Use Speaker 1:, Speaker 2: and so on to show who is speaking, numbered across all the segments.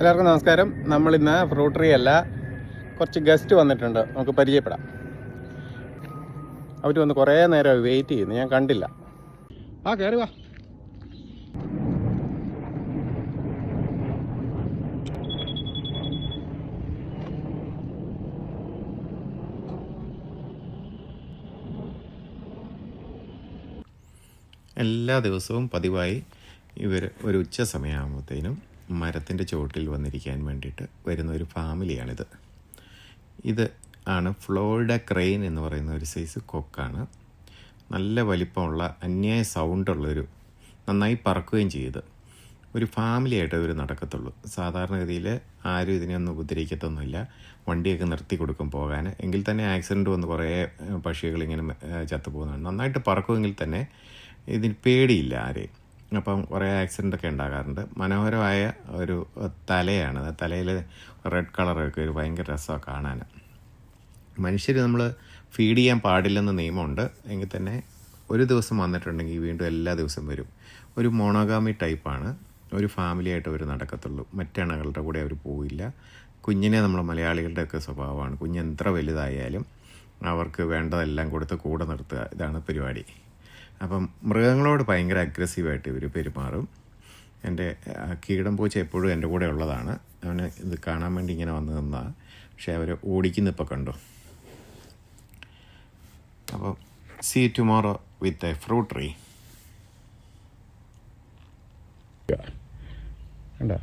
Speaker 1: എല്ലാവർക്കും നമസ്കാരം. നമ്മൾ ഇന്ന് ഫ്രൂട്ടറി അല്ല കുറച്ച് ഗസ്റ്റ് വന്നിട്ടുണ്ട്. നമുക്ക് പരിചയപ്പെടാം. അവർ വന്ന് കുറേ നേരം വെയിറ്റ് ചെയ്യുന്നു. ഞാൻ കണ്ടില്ല. ആ കയറി വാ. എല്ലാ ദിവസവും പതിവായി ഇവർ ഒരു ഉച്ച സമയമാകുമ്പോഴത്തേനും മരത്തിന്റെ ചുവട്ടിൽ വന്നിരിക്കാൻ വേണ്ടിയിട്ട് വരുന്ന ഒരു ഫാമിലിയാണിത്. ഇത് ആണ് ഫ്ലോറിഡ ക്രെയിൻ എന്ന് പറയുന്ന ഒരു സൈസ് കൊക്കാണ്. നല്ല വലിപ്പമുള്ള അന്യായ സൗണ്ടുള്ളൊരു നന്നായി പറക്കുകയും ചെയ്ത്. ഒരു ഫാമിലിയായിട്ട് ഇവർ നടക്കത്തുള്ളൂ. സാധാരണഗതിയിൽ ആരും ഇതിനെ ഒന്നും ഉപദ്രവിക്കത്തൊന്നുമില്ല. വണ്ടിയൊക്കെ നിർത്തി കൊടുക്കും പോകാൻ എങ്കിൽ തന്നെ ആക്സിഡന്റ് വന്ന് കുറേ പക്ഷികൾ ഇങ്ങനെ ചത്തുപോകുന്നതാണ്. നന്നായിട്ട് പറക്കുമെങ്കിൽ തന്നെ ഇതിന് പേടിയില്ല ആരെയും. അപ്പം കുറേ ആക്സിഡന്റ് ഒക്കെ ഉണ്ടാകാറുണ്ട്. മനോഹരമായ ഒരു തലയാണ്. തലയിൽ റെഡ് കളറൊക്കെ ഒരു ഭയങ്കര രസമാണ് കാണാൻ മനുഷ്യർ നമ്മൾ ഫീഡ് ചെയ്യാൻ പാടില്ലെന്ന നിയമമുണ്ട്. എങ്കിൽ തന്നെ ഒരു ദിവസം വന്നിട്ടുണ്ടെങ്കിൽ വീണ്ടും എല്ലാ ദിവസവും വരും. ഒരു മോണോഗാമി ടൈപ്പാണ് ഒരു ഫാമിലി ആയിട്ട് അവർ നടക്കത്തുള്ളൂ. മറ്റണകളുടെ കൂടെ അവർ പോവില്ല. കുഞ്ഞിനെ നമ്മൾ മലയാളികളുടെ ഒക്കെ സ്വഭാവമാണ്. കുഞ്ഞ് എത്ര വലുതായാലും അവർക്ക് വേണ്ടതെല്ലാം കൊടുത്ത് കൂടെ നിർത്തുക. ഇതാണ് പരിപാടി. അപ്പം മൃഗങ്ങളോട് ഭയങ്കര അഗ്രസീവായിട്ട് ഇവർ പെരുമാറും. എന്റെ കീടം പൂച്ച എപ്പോഴും എന്റെ കൂടെ ഉള്ളതാണ്. അവന് ഇത് കാണാൻ വേണ്ടി ഇങ്ങനെ വന്നു നിന്നതാണ് പക്ഷേ അവർ ഓടിക്കുന്ന ഇപ്പോൾ കണ്ടു. അപ്പോൾ see tomorrow with a fruit tree കണ്ടോ?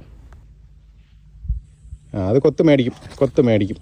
Speaker 1: അത് കൊത്ത് മേടിക്കും. കൊത്ത് മേടിക്കും.